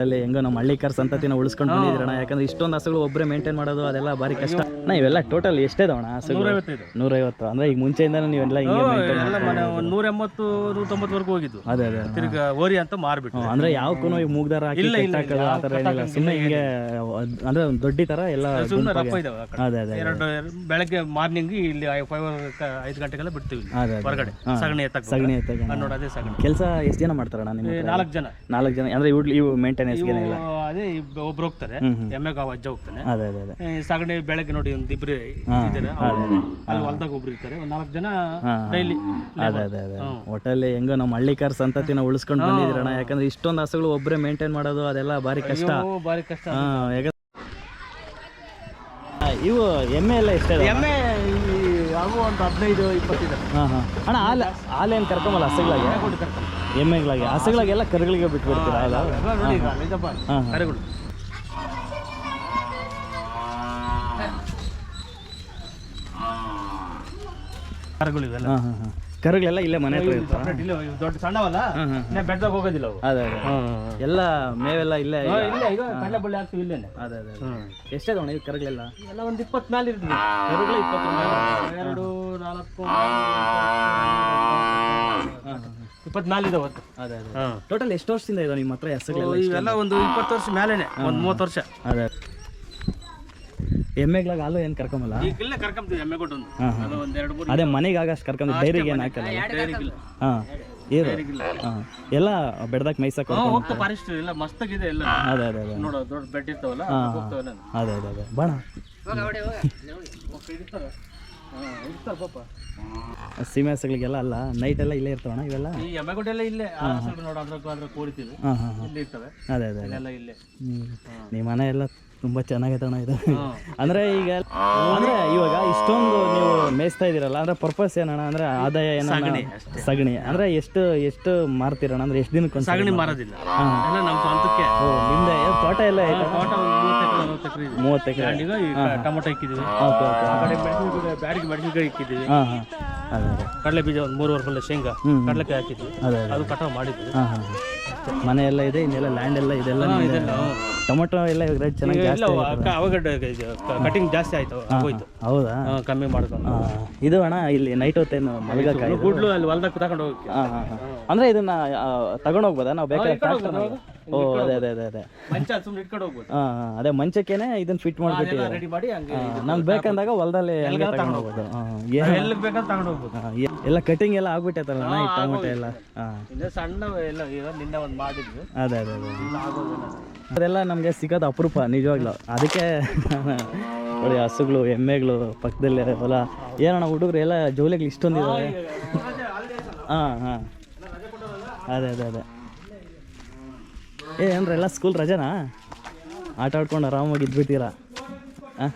ಅಲ್ಲಿ ಹೆಂಗೋ ನಮ್ಮ ಹಳ್ಳಿಕರ್ ಸಂತತಿನ ಉಳಿಸ್ಕೊಂಡು ಬಂದಿದ್ರಣ ಯಾಕಂದ್ರೆ ಇಷ್ಟೊಂದು ಹಸುಗಳು ಒಬ್ಬರೇ ಮೇಂಟೈನ್ ಮಾಡೋದು ಅದೆಲ್ಲ ಭಾರಿ ಕಷ್ಟ. ಅಣ್ಣ ಇವೆಲ್ಲ ಟೋಟಲ್ ಎಷ್ಟೇ ನೂರೈವತ್ತೈದು ನೂರೈವತ್ತು ಅಂದ್ರೆ ಈಗ ಮುಂಚೆಯಿಂದ ನೀವೆಲ್ಲ ಹಿಂಗೆ ನೂರ ಎಂಬತ್ತು ನೂರ ತೊಂಬತ್ತವರೆಗೂ ಹೋಗಿದ್ದು. ಅದೇ ಅದೇ ತಿರ್ಗ ಓರಿ ಅಂತ ಮಾರ್ಬಿಟ್ಟು ಅಂದ್ರೆ ಯಾವಕ್ಕೂ ಈಗ ಮೂಗ್ದಾರ ಆ ಯಾವ ಥರ ಏನಿಲ್ಲ. ಸುಮ್ಮನೆ ಹಿಂಗೆ ಅದ್- ಅಂದ್ರೆ ದೊಡ್ಡಿ ತರ ಎಲ್ಲ. ಅದೇ ಅದೇ ಎರಡು ಬೆಳಗ್ಗೆ ಮಾರ್ನಿಂಗ್ ಇಲ್ಲಿ ಫೈವ್ ಐದು ಗಂಟೆಗೆಲ್ಲ ಬಿಡ್ತೀವಿ ಹೊರಗಡೆ. ಸಗಣಿ ಎತ್ತಕ್ಕೆ ಸಗಣಿ ಎತ್ತಾಗ ನೋಡಿ ಅದೇ ಸಗಣಿ. ಕೆಲಸ ಎಷ್ಟು ಜನ ಮಾಡ್ತಾರಣ್ಣ ಹತ್ರ? ನಾಲ್ಕು ಜನ. ನಾಲ್ಕು ಜನ. ಅಂದ್ರೆ ಇವು ಇವು ಇಲ್ಲ ಅದೇ ಒಬ್ರು ಹೋಗ್ತಾರೆ ಹ್ಮ್ ಹ್ಮ್. ಎಮ್ಮೆ ಕಾವು ಅಜ್ಜ ಹೋಗ್ತಾನೆ. ಅದೇ ಅದೇ ಅದೇ. ಸಗಣಿ ಬೆಳಗ್ಗೆ ನೋಡಿ ಒಂದು ಇಬ್ರು ಇದ್ದಾರೆ ಅಲ್ಲಿ ಹೊಲ್ದಾಗ ಒಬ್ರು ಇರ್ತಾರೆ. ಒಂದು ನಾಲ್ಕು ಜನ. ಡೈಲಿ ಅದೇ ಅದೇ ಅದೇ. ಒಟ್ಟಲ್ಲಿ ಹೆಂಗೋ ನಮ್ಮ ಹಳ್ಳಿಕಾರ್ ಸಂತತಿನ ಉಳಿಸ್ಕೊಂಡು ಬಂದಿದ್ರಣ ಯಾಕಂದ್ರೆ ಇಷ್ಟೊಂದು ಹಸುಗಳು ಒಬ್ಬರೇ ಮೇಂಟೈನ್ ಮಾಡೋದು ಅದೆಲ್ಲ ಭಾರಿ ಕಷ್ಟ. ಭಾರಿ ಕಷ್ಟ. ಹಾ ಯಾಕ ಆ, ಇವು ಎಮ್ಮೆ ಎಲ್ಲ ಇಷ್ಟ ಎಮ್ಮೆ ಅವು ಒಂದು ಹದಿನೈದು ಇಪ್ಪತ್ತಿದೆ. ಹಾಂ ಹಾಂ. ಅಣ್ಣ ಹಾಲು ಹಾಲೇನು ಕರ್ಕೊಂಬಲ್ಲ ಹಸುಗಳಾಗೆ? ಎಮ್ಮೆಗಳಾಗೆ ಹಸುಗಳಿಗೆಲ್ಲ ಕರುಗಳಿಗೆ ಬಿಟ್ಬಿಡ್ತೀರಾ? ಅಲ್ಲ? ನೋಡಿ ಈಗ ಇದಪ್ಪ ಹಾಂ. ಹಾಂ ಕರೆಗಳು ಕರೆಗಳು. ಇವೆಲ್ಲ ಹಾಂ ಹಾಂ ಹಾಂ. ಕರುಗಳೆಲ್ಲ ಇಲ್ಲೇ ಮನೆ ಹತ್ರ ಇರ್ತಾವ ಇಲ್ಲ ಇವು ದೊಡ್ಡ ಸಣ್ಣವಲ್ಲ? ಇನ್ನ ಬೆಟ್ಟದಾಗ ಹೋಗೋದಿಲ್ಲ ಅವು. ಅದೇ ಅದೇ. ಎಲ್ಲ ಮೇವೆಲ್ಲ ಇಲ್ಲೇ ಇಲ್ಲ ಇಲ್ಲೇ ಈಗ ಕಡಲೆ ಬಳ್ಳಿ ಹಾಕ್ತೀವಿ ಇಲ್ಲೇನೆ. ಅದೇ ಅದೇ ಎಷ್ಟೇ ಅಣ್ಣ ಕರಗಳೆಲ್ಲ ಕರುಗಳೆಲ್ಲ? ಎಲ್ಲ ಒಂದು ಮೇಲೆ ಇರ್ತದೆ. ಕರುಗಳು ಇಪ್ಪತ್ತು ಎರಡು ನಾಲ್ಕು ಇದಾವೆ ಅದೇ ಅದೇ. ಹಾಂ. ಟೋಟಲ್ ಎಷ್ಟು ವರ್ಷದಿಂದ ಇದಾವೆ ನಿಮ್ಮ ಹತ್ರ ಇವೆಲ್ಲ ಒಂದು ಇಪ್ಪತ್ತು ವರ್ಷ ಮೇಲೇನೆ ಒಂದು ಮೂವತ್ತು ವರ್ಷ. ಅದೇ ಎಮ್ಮೆಗಳಾಗ ಹಾಲು ಏನು ಕರ್ಕೊಂಬಲ್ಲ? ಈಗ ಇಲ್ಲೇ ಕರ್ಕೊಂತೀವಿ ಎಮ್ಮೆ ಕೊಟ್ಟು ಒಂದು ಹಾಂ ಹಾಂ. ಅದು ಒಂದು ಎರಡು ಮೂರು ಅದೇ ಮನೆಗೆ ಆಗಷ್ಟು ಕರ್ಕೊಂಡು ಡೈರಿಗೆ ಏನು ಹಾಕಲ್ಲ? ಡೈರಿಗಿಲ್ಲ ಹಾಂ ಎಲ್ಲ ಬೆಡ್ದಾಗ ಮೈಸಕ್ಕೆ ಹಾಂ ಹೋಗ್ತಾ ಫಾರೆಸ್ಟ್ ಎಲ್ಲ ಮಸ್ತಾಗಿದೆ ಎಲ್ಲ. ಅದೇ ಅದೇ ಅದೇ. ನೋಡೋ ದೊಡ್ಡ ಬೆಡ್ ಇರ್ತಾವಲ್ಲ ಹಾ, ಹೋಗ್ತಾವಲ್ಲ. ಅದೇ ಅದೇ ಅದೇ. ಬಾಣ. ಇರ್ತಾರ ಪಾಪ ಸೀಮೆ ಹಸುಗಳಿಗೆಲ್ಲ ಅಲ್ಲ ನೈಟ್ ಎಲ್ಲ ಇಲ್ಲೇ ಇರ್ತಾವಣ್ಣ ಇವೆಲ್ಲ? ಈ ಇಲ್ಲೇ ಆರಾಮ ನೋಡು ಅದ್ರ ಅದ್ರ ಕೂಡಿತೀವಿ ಹಾಂ ಹಾಂ ಹಾಂ. ಇಲ್ಲಿ ಇರ್ತವೆ. ಅದೇ ಅದೇ ಅದೇ. ಇಲ್ಲೆಲ್ಲ ಇಲ್ಲೇ. ಹ್ಮ್. ನಿಮ್ಮ ಮನೆ ಎಲ್ಲ ತುಂಬಾ ಚೆನ್ನಾಗೈತೆ ಅಣ್ಣ ಇದು ಅಂದ್ರೆ ಈಗ ಅಂದ್ರೆ ಇವಾಗ ಇಷ್ಟೊಂದು ನೀವು ಮೇಯಿಸ್ತಾ ಇದೀರಲ್ಲ ಅಂದ್ರೆ ಪರ್ಪಸ್ ಏನಣ್ಣ? ಅಂದ್ರೆ ಆದಾಯ ಏನಣ್ಣ? ಸಗಣಿ. ಅಂದ್ರೆ ಎಷ್ಟು ಎಷ್ಟು ಮಾರ್ತೀರಣ್ಣ? ಅಂದ್ರೆ ಎಷ್ಟು ದಿನಕ್ಕೆ ಸಗಣಿ ಮಾರೋದಿಲ್ಲ. ಎಲ್ಲ ನಮ್ಮ ಸ್ವಂತಕ್ಕೆ. ಓ ನಿಮ್ದೆ? ತೋಟ ಎಲ್ಲ ತೋಟ ಒಂದು ಮೂವತ್ತು ಎಕರೆ ಈಗ ಟೊಮೊಟೊ ಇಕ್ಕಿದ್ವಿ ಓಕೆ ಓಕೆ. ಆ ಕಡೆ ಮೆಣಸಿನಕಾಯಿ ಬ್ಯಾಡಿಗೆ ಮೆಣಸಿನಕಾಯಿ ಇಕ್ಕಿದ್ವಿ ಹಾಂ ಹಾಂ. ಅದೇ ಅದೇ. ಕಡಲೆ ಬೀಜ ಒಂದು ಮೂರುವರೆ ಫಲ ಶೇಂಗಾ ಹ್ಮ್. ಕಡಲೆಕಾಯಿ ಹಾಕಿದ್ವಿ. ಅದೇ ಅದೇ ಅದು ಕಟಾವು ಮಾಡಿದ್ವಿ. ಹಾಂ ಹಾಂ ಮನೆ ಎಲ್ಲ ಇದೆ ಇನ್ನೆಲ್ಲ ಲ್ಯಾಂಡ್ ಎಲ್ಲ ಇದೆಲ್ಲ ನಿಮ್ದೇ. ಇದೆಲ್ಲ. ಟೊಮೊಟೊ ಎಲ್ಲ ರೇಟ್ ಚೆನ್ನಾಗಿ ಇಲ್ಲ ಜಾಸ್ತಿ ಅಕ್ಕ- ಅವಾಗ ಕಟಿಂಗ್ ಜಾಸ್ತಿ ಆಯ್ತು ಹೋಯ್ತು ಹೌದಾ? ಹಾ, ಕಮ್ಮಿ ಮಾಡ್ಕೊಂಡು. ಆ, ಇದು ಅಣ್ಣ ಇಲ್ಲಿ ನೈಟ್ ಹೊತ್ತೇನು ಮಲಗಕ್ಕ ಗುಡ್ಲು ಅಲ್ಲಿ ಹೊಲ್ದಾಗ ತಗೊಂಡು ಹೋಗಿ ಅಂದ್ರೆ ಹಾಂ ಹಾಂ. ಅಂದರೆ ಇದನ್ನ ತಗೊಂಡು ಹೋಗ್ಬೋದಾ? ನಾವು ಬೇಕಾದ್ರೆ ಟ್ರಾಕ್ಟರ್ ಓ ಅದೇ ಅದೇ ಅದೇ ಅದೇ. ಮಂಚ ಸುಮ್ಮನೆ ಇಟ್ಕೊಂಡು ಹೋಗ್ಬೋದು. ಹಾಂ ಹಾಂ ಅದೇ ಮಂಚಕ್ಕೇನೆ ಇದನ್ನ ಫಿಟ್ ಮಾಡಿಬಿಟ್ಟಿದ್ದಾರೆ ರೆಡಿ ಮಾಡಿ ಹಂಗೆ ನಮ್ಗೆ ಬೇಕಂದಾಗ ಹೊಲದಲ್ಲಿ ಎಲ್ಲ ತಗೊಂಡು ಹೋಗ್ಬೋದು. ಹಾಂ ಎಲ್ಲಿ ಬೇಕಂತ ತಗೊಂಡು ಹೋಗ್ಬೋದು. ಎಲ್ಲ ಕಟಿಂಗ್ ಎಲ್ಲ ಆಗ್ಬಿಟ್ಟೈತಲ್ಲ ಈ ಟೊಮೊಟೊ ಎಲ್ಲ. ಹಾಂ. ಇನ್ನು ಸಣ್ಣ ಎಲ್ಲ ಈಗ ನಿನ್ನೆ ಒಂದು ಮಾಡಿದ್ವಿ. ಅದೇ ಅದೇ ಅದೇ ಆಗೋದಿಲ್ಲ ಅದೆಲ್ಲ ನಮಗೆ ಸಿಗೋದು ಅಪರೂಪ ನಿಜವಾಗ್ಲೂ. ಅದಕ್ಕೆ ನೋಡಿ ಹಸುಗಳು ಎಮ್ಮೆಗಳು ಪಕ್ಕದಲ್ಲಿ ಹೊಲ. ಏನಣ್ಣ ಹುಡುಗರು ಎಲ್ಲ ಜೋಲಿಗಳು ಇಷ್ಟೊಂದಿದ್ದಾರೆ? ಹಾಂ ಹಾಂ. ಅದೇ ಅದೇ ಅದೇ. ಏ ಏನ್ರ ಎಲ್ಲ ಸ್ಕೂಲ್ ರಜಾನಾ? ಆಟ ಆಡ್ಕೊಂಡು ಆರಾಮಾಗಿ ಇದ್ಬಿಟ್ಟಿರಾ ಹಾಂ